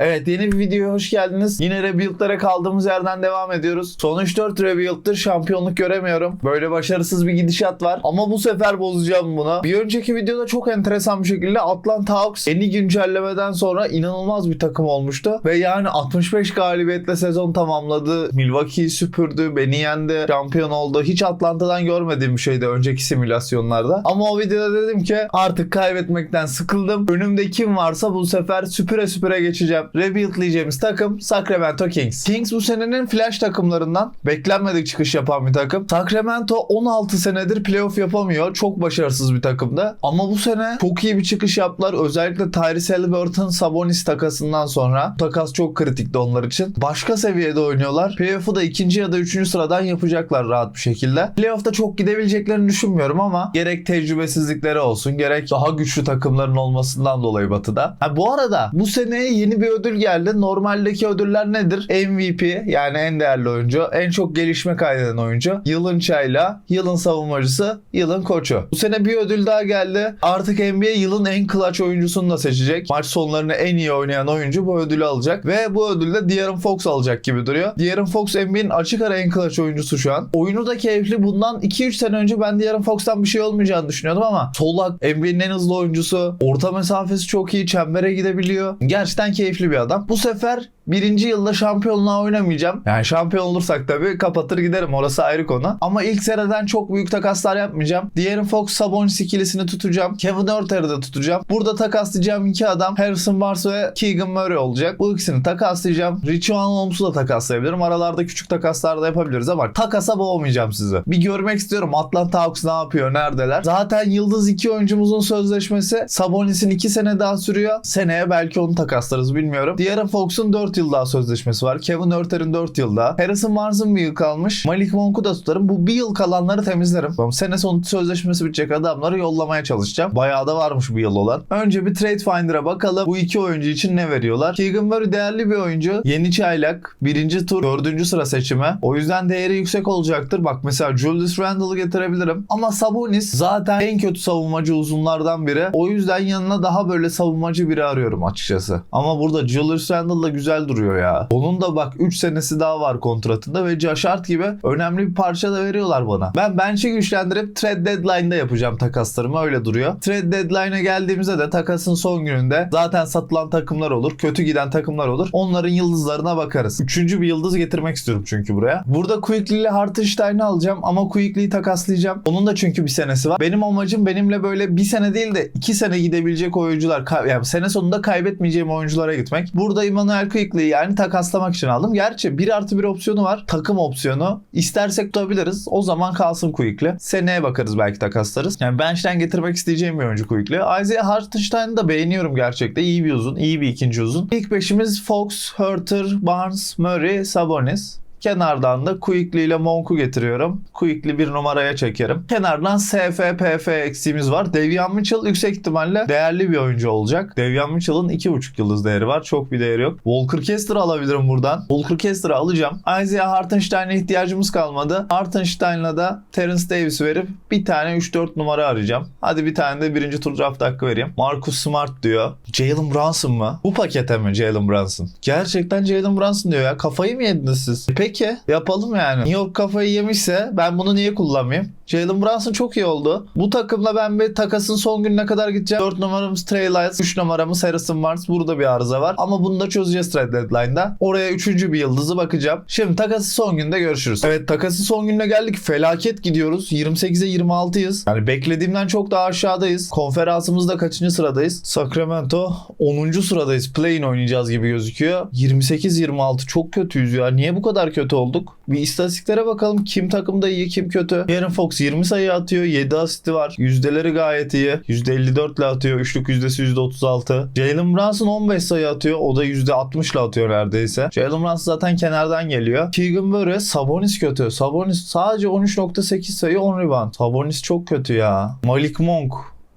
Evet yeni bir videoya hoş geldiniz. Yine rebuild'lara kaldığımız yerden devam ediyoruz. Son 3-4 rebuild'dır şampiyonluk göremiyorum. Böyle başarısız bir gidişat var. Ama bu sefer bozacağım bunu. Bir önceki videoda çok enteresan bir şekilde Atlanta Hawks yeni güncellemeden sonra inanılmaz bir takım olmuştu. Ve yani 65 galibiyetle sezon tamamladı. Milwaukee'yi süpürdü, beni yendi, şampiyon oldu. Hiç Atlanta'dan görmediğim bir şeydi önceki simülasyonlarda. Ama o videoda dedim ki artık kaybetmekten sıkıldım. Önümde kim varsa bu sefer süpüre süpüre geçeceğim. Rebuildleyeceğimiz takım Sacramento Kings. Kings bu senenin flash takımlarından beklenmedik çıkış yapan bir takım. Sacramento 16 senedir playoff yapamıyor. Çok başarısız bir takımda. Ama bu sene çok iyi bir çıkış yaptılar. Özellikle Tyrese Halliburton Sabonis takasından sonra. Takas çok kritikti onlar için. Başka seviyede oynuyorlar. Playoff'u da ikinci ya da üçüncü sıradan yapacaklar rahat bir şekilde. Playoff'ta çok gidebileceklerini düşünmüyorum ama gerek tecrübesizlikleri olsun gerek daha güçlü takımların olmasından dolayı batıda. Ha, bu arada bu seneye yeni bir ödül geldi. Normaldeki ödüller nedir? MVP yani en değerli oyuncu, en çok gelişme kaydeden oyuncu, yılın çayla, yılın savunmacısı, yılın koçu. Bu sene bir ödül daha geldi. Artık NBA yılın en clutch oyuncusunu da seçecek. Maç sonlarını en iyi oynayan oyuncu bu ödülü alacak ve bu ödülü de De'Aaron Fox alacak gibi duruyor. De'Aaron Fox NBA'nin açık ara en clutch oyuncusu şu an. Oyunu da keyifli. Bundan 2-3 sene önce ben De'Aaron Fox'tan bir şey olmayacağını düşünüyordum ama solak NBA'nin en hızlı oyuncusu. Orta mesafesi çok iyi. Çembere gidebiliyor. Gerçekten keyifli bir adam. Bu sefer birinci yılda şampiyonluğa oynamayacağım. Yani şampiyon olursak tabii kapatır giderim. Orası ayrı konu. Ama ilk seneden çok büyük takaslar yapmayacağım. De'Aaron Fox Sabonis ikilisini tutacağım. Kevin Huerter'ı da tutacağım. Burada takaslayacağım iki adam Harrison Barnes ve Keegan Murray olacak. Bu ikisini takaslayacağım. Richie Holmes'u da takaslayabilirim. Aralarda küçük takaslar da yapabiliriz ama takasa boğmayacağım sizi. Bir görmek istiyorum Atlanta Hawks ne yapıyor, neredeler. Zaten Yıldız iki oyuncumuzun sözleşmesi Sabonis'in iki sene daha sürüyor. Seneye belki onu takaslarız bilmiyorum. De'Aaron Fox'un 4 yıl daha sözleşmesi var. Kevin Huerter'in 4 yıl daha. Harrison Barnes'ın bir yıl kalmış. Malik Monk'u da tutarım. Bu bir yıl kalanları temizlerim. Tamam, Sene sonu sözleşmesi bitecek adamları yollamaya çalışacağım. Bayağı da varmış bir yıl olan. Önce bir Trade Finder'a bakalım. Bu iki oyuncu için ne veriyorlar? Keegan Murray değerli bir oyuncu. Yeni çaylak. Birinci tur. Dördüncü sıra seçimi. O yüzden değeri yüksek olacaktır. Bak mesela Julius Randle'ı getirebilirim. Ama Sabonis zaten en kötü savunmacı uzunlardan biri. O yüzden yanına daha böyle savunmacı biri arıyorum açıkçası. Ama burada Julius Randle da güzel duruyor ya. Onun da bak 3 senesi daha var kontratında ve Hart gibi önemli bir parça da veriyorlar bana. Ben bench'i güçlendirip trade deadline'da yapacağım takaslarımı öyle duruyor. Trade deadline'a geldiğimizde de takasın son gününde zaten satılan takımlar olur, kötü giden takımlar olur. Onların yıldızlarına bakarız. Üçüncü bir yıldız getirmek istiyorum çünkü buraya. Burada Quickly ile Hartenstein'i alacağım ama Quickly'yi takaslayacağım. Onun da çünkü bir senesi var. Benim amacım benimle böyle bir sene değil de iki sene gidebilecek oyuncular, yani sene sonunda kaybetmeyeceğim oyunculara gitmek. Burada Emmanuel Quickly'yi yani takaslamak için aldım. Gerçi 1 artı 1 opsiyonu var. Takım opsiyonu. İstersek tutabiliriz. O zaman kalsın Quickly. Seneye bakarız belki takaslarız. Yani bench'ten getirmek isteyeceğim bir oyuncu Quickly. Isaiah Hartenstein'ı da beğeniyorum gerçekten. İyi bir uzun. iyi bir ikinci uzun. İlk beşimiz Fox, Hurter, Barnes, Murray, Sabonis. Kenardan da Quickly ile Monk'u getiriyorum. Quickly bir numaraya çekerim. Kenardan SF, PF eksiğimiz var. Devian Mitchell yüksek ihtimalle değerli bir oyuncu olacak. Devian Mitchell'ın 2.5 yıldız değeri var. Çok bir değeri yok. Walker Kessler'ı alabilirim buradan. Walker Kessler'ı alacağım. Isaiah Hartenstein'e ihtiyacımız kalmadı. Hartenstein'la da Terence Davis verip bir tane 3-4 numara arayacağım. Hadi bir tane de birinci tur draft hakkı vereyim. Marcus Smart diyor. Jalen Brunson mı? Bu pakete mi Jalen Brunson? Gerçekten Jalen Brunson diyor ya. Kafayı mı yediniz siz? Peki yapalım yani. New York kafayı yemişse ben bunu niye kullanmayayım? Jalen Brunson çok iyi oldu. Bu takımla ben bir takasın son gününe kadar gideceğim. 4 numaramız Trey Lyles, 3 numaramız Harrison Barnes. Burada bir arıza var. Ama bunu da çözeceğiz trade deadline'da. Oraya 3. bir yıldızı bakacağım. Şimdi takası son günde görüşürüz. Evet takası son gününe geldik. Felaket gidiyoruz. 28'e 26'yız. Yani beklediğimden çok daha aşağıdayız. Konferansımızda kaçıncı sıradayız? Sacramento 10. sıradayız. Play-in oynayacağız gibi gözüküyor. 28-26 çok kötüyüz ya. Niye bu kadar kötü olduk? Bir istatistiklere bakalım. Kim takımda iyi kim kötü? Aaron Fox 20 sayı atıyor. 7 asisti var. Yüzdeleri gayet iyi. %54 ile atıyor. Üçlük yüzdesi %36. Jalen Brunson 15 sayı atıyor. O da %60 ile atıyor neredeyse. Jalen Brunson zaten kenardan geliyor. Keegan Murray Sabonis kötü. Sabonis sadece 13.8 sayı 10 rebound. Sabonis çok kötü ya. Malik Monk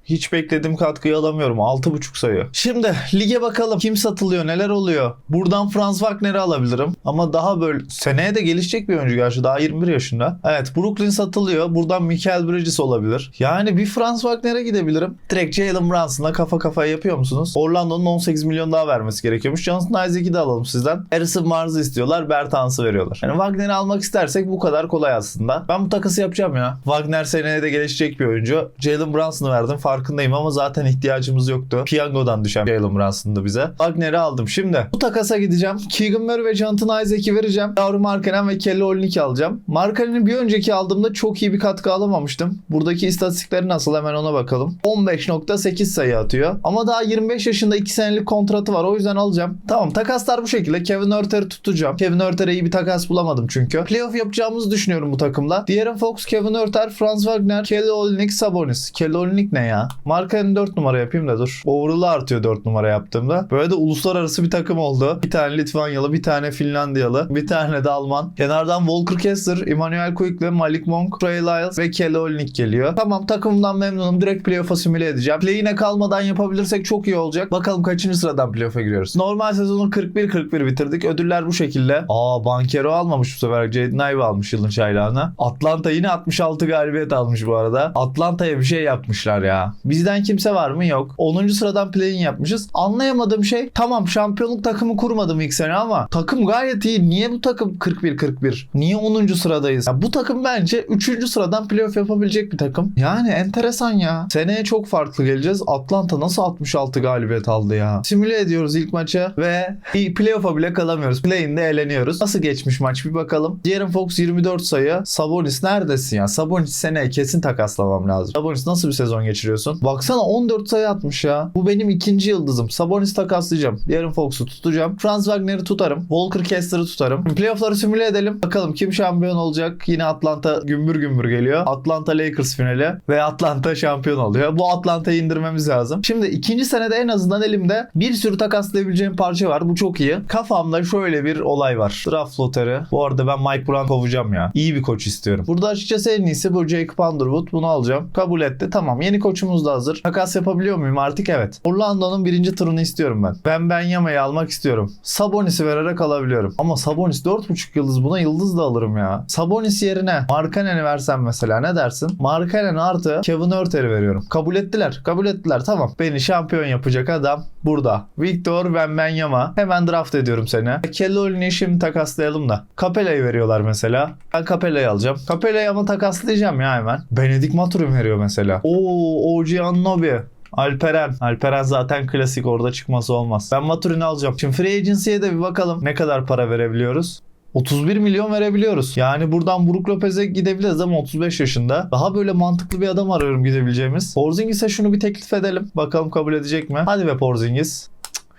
Hiç beklediğim katkıyı alamıyorum. 6.5 sayı. Şimdi lige bakalım. Kim satılıyor? Neler oluyor? Buradan Franz Wagner'i alabilirim. Ama daha böyle seneye de gelişecek bir oyuncu gerçi. Daha 21 yaşında. Evet Brooklyn satılıyor. Buradan Michael Bridges olabilir. Yani bir Franz Wagner'e gidebilirim. Direkt Jalen Brunson'la kafa kafaya yapıyor musunuz? Orlando'nun 18 milyon daha vermesi gerekiyormuş. Jonathan Isaac'i de alalım sizden. Harrison Barnes'ı istiyorlar. Bertans'ı veriyorlar. Yani Wagner'i almak istersek bu kadar kolay aslında. Ben bu takası yapacağım ya. Wagner seneye de gelişecek bir oyuncu. Jalen Brunson'ı verdim. Farkındayım ama zaten ihtiyacımız yoktu. Piyangodan düşen Jalen Brunson'dı bize. Wagner'i aldım. Şimdi bu takasa gideceğim. Keegan Murray ve Jonathan Isaac'i vereceğim. Yavru Markkanen ve Kelly Olynyk alacağım. Markkanen'i bir önceki aldığımda çok iyi bir katkı alamamıştım. Buradaki istatistikleri nasıl hemen ona bakalım. 15.8 sayı atıyor. Ama daha 25 yaşında 2 senelik kontratı var. O yüzden alacağım. Tamam takaslar bu şekilde. Kevin Örter'i tutacağım. Kevin Örter'e iyi bir takas bulamadım çünkü. Playoff yapacağımızı düşünüyorum bu takımla. De'Aaron Fox, Kevin Örter, Franz Wagner, Kelly Olynyk, Sabonis. Kelly Olynyk ne ya? Markanın 4 numara yapayım da dur. Overall'ı artıyor 4 numara yaptığımda. Böyle de uluslararası bir takım oldu. Bir tane Litvanyalı, bir tane Finlandiyalı, bir tane de Alman. Kenardan Volker Kessler, Emmanuel Quickly, Malik Monk, Trey Lyles ve Kelly Olynyk geliyor. Tamam takımımdan memnunum. Direkt playoff'a simüle edeceğim. Play'ine kalmadan yapabilirsek çok iyi olacak. Bakalım kaçıncı sıradan playoff'a giriyoruz. Normal sezonu 41-41 bitirdik. Ödüller bu şekilde. Aa Bankero almamış bu sefer. Jaden Ivey almış yılın çaylağına. Atlanta yine 66 galibiyet almış bu arada. Atlanta'ya bir şey yapmışlar ya. Bizden kimse var mı? Yok. 10. sıradan play-in yapmışız. Anlayamadığım şey tamam şampiyonluk takımı kurmadım ilk sene ama takım gayet iyi. Niye bu takım 41-41? Niye 10. sıradayız? Ya bu takım bence 3. sıradan playoff yapabilecek bir takım. Yani enteresan ya. Seneye çok farklı geleceğiz. Atlanta nasıl 66 galibiyet aldı ya? Simüle ediyoruz ilk maça ve playoff'a bile kalamıyoruz. Play-in'de eğleniyoruz. Nasıl geçmiş maç bir bakalım. De'Aaron Fox 24 sayı. Sabonis neredesin ya? Sabonis seneye kesin takaslamam lazım. Sabonis nasıl bir sezon geçiriyorsun? Baksana 14 sayı atmış ya. Bu benim ikinci yıldızım. Sabonis takaslayacağım. De'Aaron Fox'u tutacağım. Franz Wagner'i tutarım. Walker Kessler'ı tutarım. Playoff'ları simüle edelim. Bakalım kim şampiyon olacak? Yine Atlanta gümbür gümbür geliyor. Atlanta Lakers finali ve Atlanta şampiyon oluyor. Bu Atlanta'yı indirmemiz lazım. Şimdi ikinci senede en azından elimde bir sürü takaslayabileceğim parça var. Bu çok iyi. Kafamda şöyle bir olay var. Draft loteri. Bu arada ben Mike Brown kovacağım ya. İyi bir koç istiyorum. Burada açıkçası en iyisi bu Jacob Underwood. Bunu alacağım. Kabul etti. Tamam yeni koçumuz da hazır. Takas yapabiliyor muyum artık? Evet. Orlando'nun birinci turunu istiyorum ben. Ben Ben Yama'yı almak istiyorum. Sabonis'i vererek alabiliyorum. Ama Sabonis 4.5 yıldız. Buna yıldız da alırım ya. Sabonis yerine Markkanen'i versem mesela ne dersin? Markkanen artı Kevin Örter'i veriyorum. Kabul ettiler. Kabul ettiler. Tamam. Beni şampiyon yapacak adam burada. Victor Wembanyama. Hemen draft ediyorum seni. Kelly Olynyk'i şimdi takaslayalım da. Capella'yı veriyorlar mesela. Ben Capella'yı alacağım. Capella'yı ama takaslayacağım ya hemen. Benedict Maturin veriyor mesela. Oo OG Anunoby. Alperen. Alperen zaten klasik orada çıkması olmaz. Ben Maturin'i alacağım. Şimdi Free Agency'ye de bir bakalım ne kadar para verebiliyoruz. 31 milyon verebiliyoruz. Yani buradan Brook Lopez'e gidebiliriz ama 35 yaşında. Daha böyle mantıklı bir adam arıyorum gidebileceğimiz. Porzingis'e şunu bir teklif edelim. Bakalım kabul edecek mi? Hadi be Porzingis.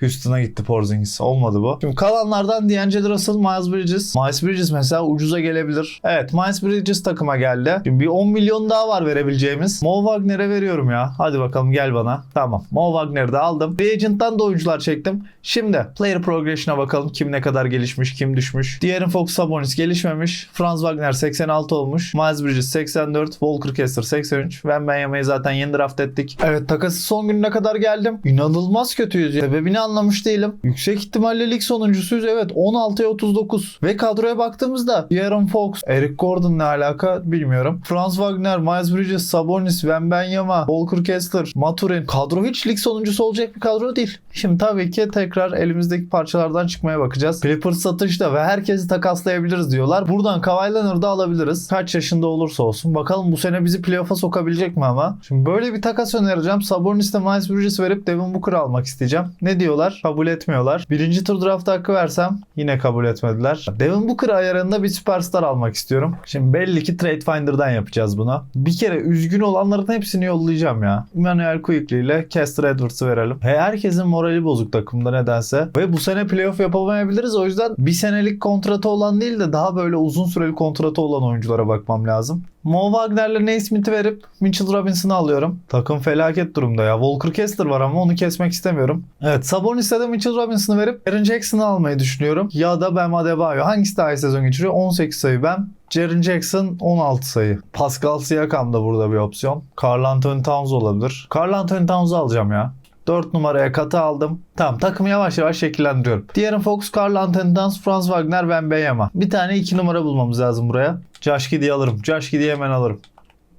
Houston'a gitti Porzingis. Olmadı bu. Şimdi kalanlardan D'Angelo Russell, Miles Bridges. Miles Bridges mesela ucuza gelebilir. Evet Miles Bridges takıma geldi. Şimdi bir 10 milyon daha var verebileceğimiz. Mo Wagner'e veriyorum ya. Hadi bakalım gel bana. Tamam. Mo Wagner'i de aldım. Free Agent'tan da oyuncular çektim. Şimdi player progression'a bakalım. Kim ne kadar gelişmiş, kim düşmüş. De'Aaron Fox Sabonis gelişmemiş. Franz Wagner 86 olmuş. Miles Bridges 84. Walker Kessler 83. Wembanyama'yı zaten yeni draft ettik. Evet takası son gününe kadar geldim. İnanılmaz kötüyüz. Sebebini anlamış değilim. Yüksek ihtimalle lig sonuncusuyuz. Evet 16'ya 39. Ve kadroya baktığımızda De'Aaron Fox, Eric Gordon ne alaka bilmiyorum. Franz Wagner, Miles Bridges, Sabonis, Wembanyama, Walker Kessler, Maturin. Kadro hiç lig sonuncusu olacak bir kadro değil. Şimdi tabii ki tekrar elimizdeki parçalardan çıkmaya bakacağız. Clippers satışta ve herkesi takaslayabiliriz diyorlar. Buradan Kawhi Leonard'ı alabiliriz. Kaç yaşında olursa olsun. Bakalım bu sene bizi playoff'a sokabilecek mi ama. Şimdi böyle bir takas önereceğim. Sabonis'te Miles Bridges verip Devin Booker'ı almak isteyeceğim. Ne diyorlar? Kabul etmiyorlar. Birinci tur draft hakkı versem yine kabul etmediler. Devin Booker ayarında bir süperstar almak istiyorum. Şimdi belli ki Trade Finder'dan yapacağız bunu. Bir kere üzgün olanların hepsini yollayacağım ya. Emmanuel Quickly ile Kester Edwards'ı verelim. He, herkesin morali bozuk takımda nedense. Ve bu sene playoff yapamayabiliriz. O yüzden bir senelik kontratı olan değil de daha böyle uzun süreli kontratı olan oyunculara bakmam lazım. Mo Wagner'le Naismith'i verip Mitchell Robinson'ı alıyorum. Takım felaket durumda ya. Walker Kessler var ama onu kesmek istemiyorum. Evet Sabonis'e de Mitchell Robinson'ı verip Aaron Jackson'ı almayı düşünüyorum. Ya da Bam Adebayo. Hangisi daha iyi sezon geçiriyor? 18 sayı ben. Jaren Jackson 16 sayı. Pascal Siakam da burada bir opsiyon. Carl Anthony Towns olabilir. Carl Anthony Towns'u alacağım ya. 4 numaraya katı aldım. Tamam takımı yavaş yavaş şekillendiriyorum. De'Aaron Fox, Carl Anthony Towns, Franz Wagner, Wembanyama. Bir tane 2 numara bulmamız lazım buraya. Josh Giddey'i alırım. Josh Giddey'i hemen alırım.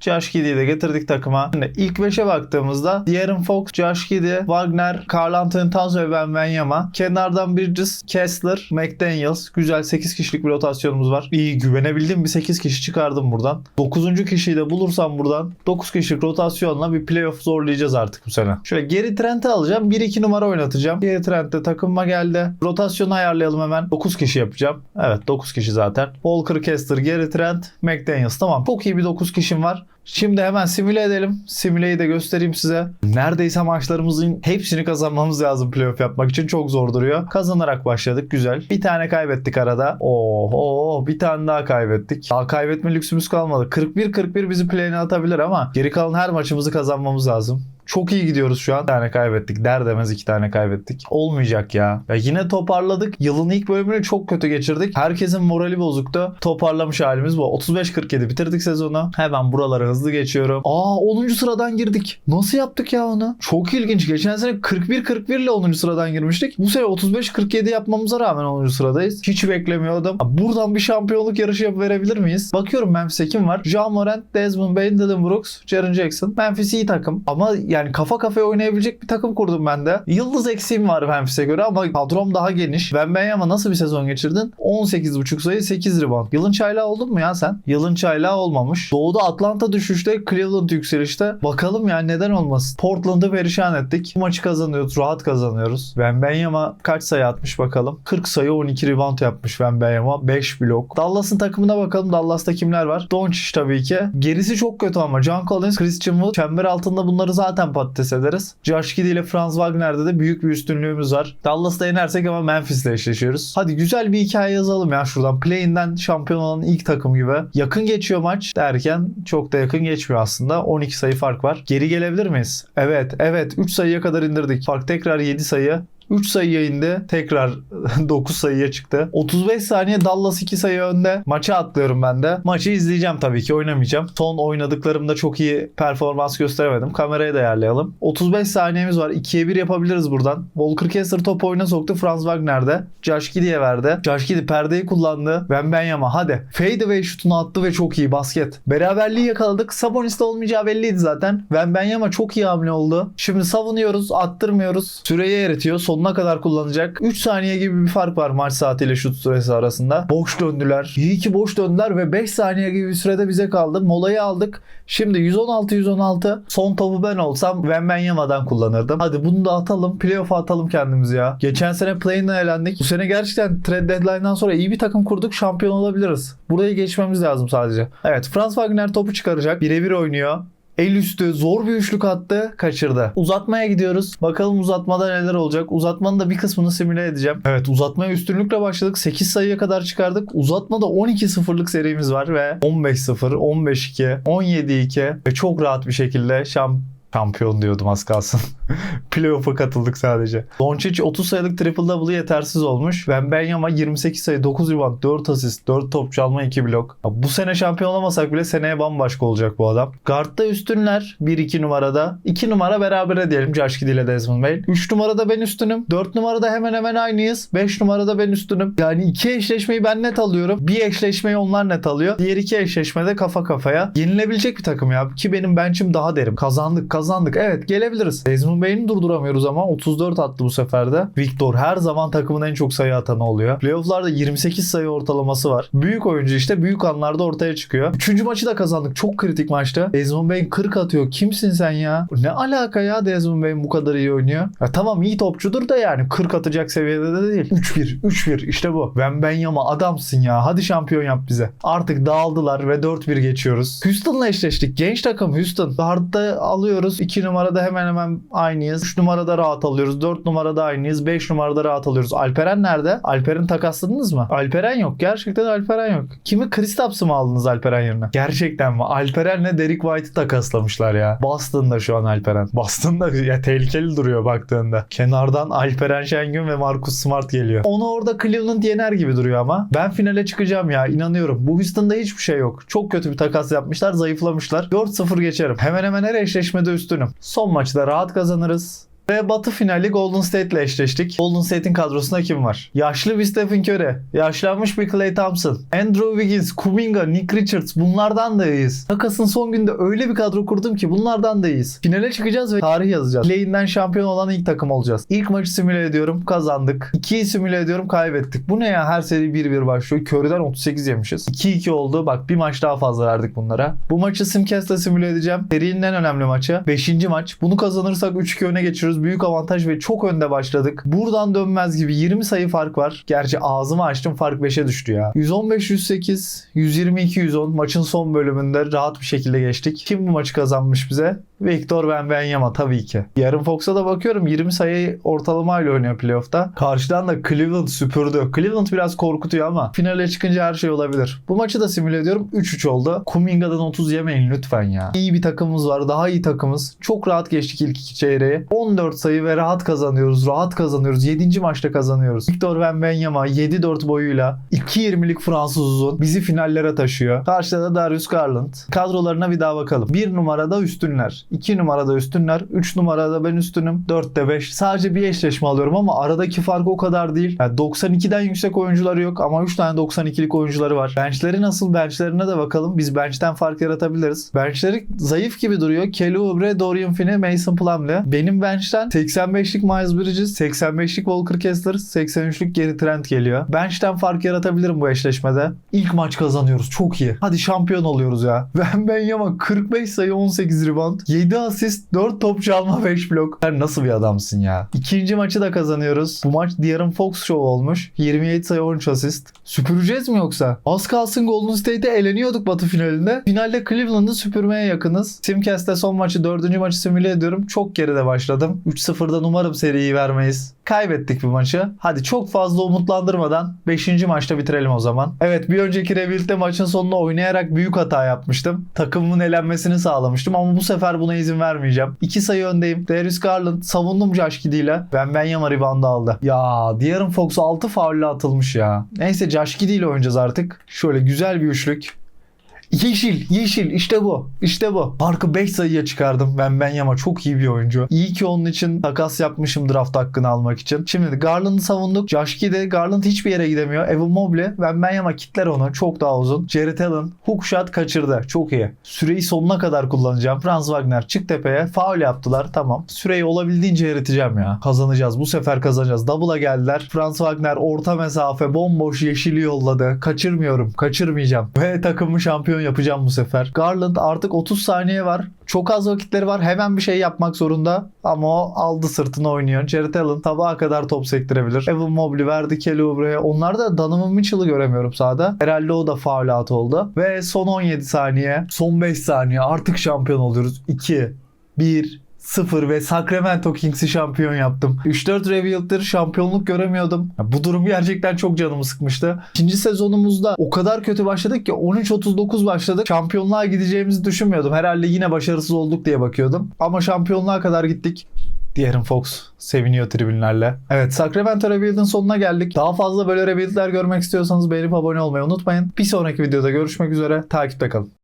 Josh Giddey'i de getirdik takıma. Şimdi ilk 5'e baktığımızda De'Aaron Fox, Josh Giddey, Wagner, Carl Anthony Towns ve Wembanyama. Kenardan Bridges, Kessler, McDaniels. Güzel 8 kişilik bir rotasyonumuz var. İyi güvenebildiğim bir 8 kişi çıkardım buradan. 9. kişiyi de bulursam buradan 9 kişilik rotasyonla bir playoff zorlayacağız artık bu sene. Şöyle geri Trent'i alacağım. 1-2 numara oynatacağım. Geri Trent'te takımıma geldi. Rotasyonu ayarlayalım hemen. 9 kişi yapacağım. Evet 9 kişi zaten. Walker Kessler, Gary Trent, McDaniels. Tamam çok iyi bir 9 kişim var. Şimdi hemen simüle edelim. Simüleyi de göstereyim size. Neredeyse maçlarımızın hepsini kazanmamız lazım playoff yapmak için. Çok zor duruyor. Kazanarak başladık. Güzel. Bir tane kaybettik arada. Oo, bir tane daha kaybettik. Daha kaybetme lüksümüz kalmadı. 41-41 bizi play'ine atabilir ama geri kalan her maçımızı kazanmamız lazım. Çok iyi gidiyoruz şu an. Bir tane kaybettik. Der demez iki tane kaybettik. Olmayacak ya. ya. Yine toparladık. Yılın ilk bölümünü çok kötü geçirdik. Herkesin morali bozuktu. Toparlamış halimiz bu. 35-47 bitirdik sezonu. Hemen buraları hızlı geçiyorum. Aa 10. sıradan girdik. Nasıl yaptık ya onu? Çok ilginç. Geçen sene 41-41 ile 10. sıradan girmiştik. Bu sene 35-47 yapmamıza rağmen 10. sıradayız. Hiç beklemiyordum. Buradan bir şampiyonluk yarışı yapıp verebilir miyiz? Bakıyorum Memphis'e kim var? John Morant, Desmond Bain, Dylan Brooks, Jaren Jackson. Memphis iyi takım. Ama yani kafa kafaya oynayabilecek bir takım kurdum ben de. Yıldız eksiğim var Memphis'e göre ama kadrom daha geniş. Wembanyama nasıl bir sezon geçirdin? 18.5 sayı 8 rebound. Yılın çaylağı oldun mu ya sen? Yılın çaylağı olmamış. Doğuda Atlanta düşüşte Cleveland yükselişte. Bakalım yani neden olmasın. Portland'ı perişan ettik. Maçı kazanıyoruz. Rahat kazanıyoruz. Wembanyama kaç sayı atmış bakalım. 40 sayı 12 rebound yapmış Wembanyama. 5 blok. Dallas'ın takımına bakalım. Dallas'ta kimler var? Doncic tabii ki. Gerisi çok kötü ama. John Collins, Christian Wood. Çember altında bunları zaten patates ederiz. Josh Giddey ile Franz Wagner'de de büyük bir üstünlüğümüz var. Dallas'ta yenersek ama Memphis'le eşleşiyoruz. Hadi güzel bir hikaye yazalım ya şuradan. Play'inden şampiyon olan ilk takım gibi. Yakın geçiyor maç derken çok da yakın geçmiyor aslında. 12 sayı fark var. Geri gelebilir miyiz? Evet, evet. 3 sayıya kadar indirdik. Fark tekrar 7 sayı. 3 sayıya indi. Tekrar 9 sayıya çıktı. 35 saniye Dallas 2 sayı önde. Maça atlıyorum ben de. Maçı izleyeceğim tabii ki oynamayacağım. Son oynadıklarımda çok iyi performans gösteremedim. Kamerayı da ayarlayalım. 35 saniyemiz var. 2'ye 1 yapabiliriz buradan. Walker Kessler top oyuna soktu. Franz Wagner de. Josh Giddey'e verdi. Josh Giddey perdeyi kullandı. Wembanyama hadi. Fadeaway şutunu attı ve çok iyi basket. Beraberliği yakaladık. Sabonis'te olmayacağı belliydi zaten. Wembanyama çok iyi hamle oldu. Şimdi savunuyoruz. Attırmıyoruz. Süreyi eritiyor. Sonuna kadar kullanacak. 3 saniye gibi bir fark var maç saatiyle şut süresi arasında. Boş döndüler. İyi ki boş döndüler ve 5 saniye gibi bir sürede bize kaldı. Molayı aldık. Şimdi 116-116. Son topu ben olsam Wembanyama'dan kullanırdım. Hadi bunu da atalım. Playoff'a atalım kendimizi ya. Geçen sene play'in'den elendik. Bu sene gerçekten trade deadline'dan sonra iyi bir takım kurduk. Şampiyon olabiliriz. Burayı geçmemiz lazım sadece. Evet Franz Wagner topu çıkaracak. Birebir oynuyor. El üstü zor bir üçlük attı kaçırdı. Uzatmaya gidiyoruz. Bakalım uzatmada neler olacak. Uzatmanın da bir kısmını simüle edeceğim. Evet uzatmaya üstünlükle başladık. 8 sayıya kadar çıkardık. Uzatmada 12-0'lık serimiz var ve 15-0, 15-2, 17-2 ve çok rahat bir şekilde şamp Şampiyon diyordum az kalsın. Playoff'a katıldık sadece. Doncic 30 sayılık triple double yetersiz olmuş. Wembanyama 28 sayı 9 rebound 4 asist 4 top çalma 2 blok. Ya bu sene şampiyon olamasak bile seneye bambaşka olacak bu adam. Guard'da üstünler 1-2 numarada. 2 numara berabere diyelim Giddey ile Desmond Bain. 3 numarada ben üstünüm. 4 numarada hemen hemen aynıyız. 5 numarada ben üstünüm. Yani iki eşleşmeyi ben net alıyorum. Bir eşleşmeyi onlar net alıyor. Diğer iki eşleşmede kafa kafaya. Yenilebilecek bir takım ya. Ki benim bench'im daha derim. Kazandık kazandık. Evet gelebiliriz. Desmond Bain'i durduramıyoruz ama 34 attı bu sefer de. Victor her zaman takımın en çok sayı atanı oluyor. Playoff'larda 28 sayı ortalaması var. Büyük oyuncu işte büyük anlarda ortaya çıkıyor. Üçüncü maçı da kazandık. Çok kritik maçta. Desmond Bain 40 atıyor. Kimsin sen ya? Ne alaka ya Desmond Bain bu kadar iyi oynuyor? Ya tamam iyi topçudur da yani 40 atacak seviyede de değil. 3-1 3-1 işte bu. Wembanyama adamsın ya. Hadi şampiyon yap bize. Artık dağıldılar ve 4-1 geçiyoruz. Houston'la eşleştik. Genç takım Houston. Guard'da alıyoruz. Alıyoruz. 2 numarada hemen hemen aynıyız. 3 numarada rahat alıyoruz. 4 numarada aynıyız. 5 numarada rahat alıyoruz. Alperen nerede? Alperen takasladınız mı? Alperen yok. Gerçekten Alperen yok. Kimi Kristaps'ı mı aldınız Alperen yerine? Gerçekten mi? Alperen'le Derek White'ı takaslamışlar ya. Boston'da şu an Alperen. Boston'da ya tehlikeli duruyor baktığında. Kenardan Alperen Şengün ve Marcus Smart geliyor. Onu orada Cleveland yener gibi duruyor ama. Ben finale çıkacağım ya inanıyorum. Bu Houston'da hiçbir şey yok. Çok kötü bir takas yapmışlar. Zayıflamışlar. 4-0 geçerim. Hemen hemen her eşleşmede üstünüm. Son maçı da rahat kazanırız. Ve Batı finali Golden State ile eşleştik. Golden State'in kadrosunda kim var? Yaşlı bir Stephen Curry, yaşlanmış bir Klay Thompson, Andrew Wiggins, Kuminga, Nick Richards bunlardan da iyiyiz. Takasın son günde öyle bir kadro kurdum ki bunlardan da iyiyiz. Finale çıkacağız ve tarih yazacağız. Play'inden şampiyon olan ilk takım olacağız. İlk maçı simüle ediyorum, kazandık. 2'yi simüle ediyorum, kaybettik. Bu ne ya? Her seri 1-1 başlıyor. Curry'den 38 yemişiz. 2-2 oldu. Bak bir maç daha fazla verdik bunlara. Bu maçı Simcast'la simüle edeceğim. Serinin en önemli maçı. 5. maç. Bunu kazanırsak 3-2 öne geçiyoruz. Büyük avantaj ve çok önde başladık. Buradan dönmez gibi 20 sayı fark var. Gerçi ağzımı açtım fark 5'e düştü ya. 115-108, 122-110 maçın son bölümünde rahat bir şekilde geçtik. Kim bu maçı kazanmış bize? Victor Wembanyama tabii ki. Yarın Fox'a da bakıyorum 20 sayı ortalamayla oynuyor playoff'ta. Karşıdan da Cleveland süpürdü. Cleveland biraz korkutuyor ama finale çıkınca her şey olabilir. Bu maçı da simüle ediyorum. 3-3 oldu. Kuminga'dan 30 yemeyin lütfen ya. İyi bir takımımız var. Daha iyi takımız. Çok rahat geçtik ilk iki çeyreği. 14 sayı ve rahat kazanıyoruz. Rahat kazanıyoruz. 7. maçta kazanıyoruz. Victor Wembanyama 7-4 boyuyla 2.20'lik Fransız uzun bizi finallere taşıyor. Karşıda da Darius Garland. Kadrolarına bir daha bakalım. 1 numarada üstünler. 2 numarada üstünler. 3 numarada ben üstünüm. 4'te 5. Sadece bir eşleşme alıyorum ama aradaki fark o kadar değil. Yani 92'den yüksek oyuncuları yok ama 3 tane 92'lik oyuncuları var. Benchleri nasıl? Benchlerine de bakalım. Biz benchten fark yaratabiliriz. Benchleri zayıf gibi duruyor. Kelly Oubre, Dorian Finney, Mason Plumlee. Benim benchten 85'lik Miles Bridges, 85'lik Walker Kessler, 83'lük Gary Trent geliyor. Bench'ten fark yaratabilirim bu eşleşmede. İlk maç kazanıyoruz. Çok iyi. Hadi şampiyon oluyoruz ya. Ben ben Yama 45 sayı 18 rebound, 7 asist, 4 top çalma 5 blok. Sen nasıl bir adamsın ya? İkinci maçı da kazanıyoruz. Bu maç Diğer'in Fox Show olmuş. 27 sayı 13 asist. Süpüreceğiz mi yoksa? Az kalsın Golden State'e eleniyorduk batı finalinde. Finalde Cleveland'ı süpürmeye yakınız. Simcast'te son maçı 4. maçı simüle ediyorum. Çok geride başladım. 3-0'dan umarım seriyi vermeyiz. Kaybettik bir maçı. Hadi çok fazla umutlandırmadan 5. maçta bitirelim o zaman. Evet bir önceki Rebuild'de maçın sonunda oynayarak büyük hata yapmıştım. Takımımın elenmesini sağlamıştım ama bu sefer buna izin vermeyeceğim. 2 sayı öndeyim. Darius Garland savundum Josh Giddey'le. Ben ben Yama reboundı aldı. Ya Diğer'in Fox 6 faulle atılmış ya. Neyse Josh ile oynayacağız artık. Şöyle güzel bir üçlük. Yeşil, yeşil işte bu. İşte bu. Farkı 5 sayıya çıkardım. Ben ben Yama çok iyi bir oyuncu. İyi ki onun için takas yapmışım draft hakkını almak için. Şimdi Garland'ı savunduk. Josh Giddey, Garland hiçbir yere gidemiyor. Evan Mobley, ben ben Yama kitler onu. Çok daha uzun. Jared Allen hook shot kaçırdı. Çok iyi. Süreyi sonuna kadar kullanacağım. Franz Wagner çık tepeye. Faul yaptılar. Tamam. Süreyi olabildiğince eriteceğim ya. Kazanacağız. Bu sefer kazanacağız. Double'a geldiler. Franz Wagner orta mesafe bomboş yeşili yolladı. Kaçırmıyorum. Kaçırmayacağım. Ve takımı şampiyon yapacağım bu sefer. Garland artık 30 saniye var. Çok az vakitleri var. Hemen bir şey yapmak zorunda. Ama o aldı sırtına oynuyor. Jared Allen tabağa kadar top sektirebilir. Evan Mobley verdi Kelly Oubre'ye. Onlar da Donovan Mitchell'ı göremiyorum sahada. Herhalde o da faulat oldu. Ve son 17 saniye. Son 5 saniye. Artık şampiyon oluyoruz. 2, 1, 0 ve Sacramento Kings'i şampiyon yaptım. 3-4 rebuild'dir şampiyonluk göremiyordum. Ya bu durum gerçekten çok canımı sıkmıştı. İkinci sezonumuzda o kadar kötü başladık ki 13-39 başladık. Şampiyonluğa gideceğimizi düşünmüyordum. Herhalde yine başarısız olduk diye bakıyordum. Ama şampiyonluğa kadar gittik. Diğerin Fox seviniyor tribünlerle. Evet Sacramento Rebuild'in sonuna geldik. Daha fazla böyle rebuild'ler görmek istiyorsanız beğenip abone olmayı unutmayın. Bir sonraki videoda görüşmek üzere. Takipte kalın.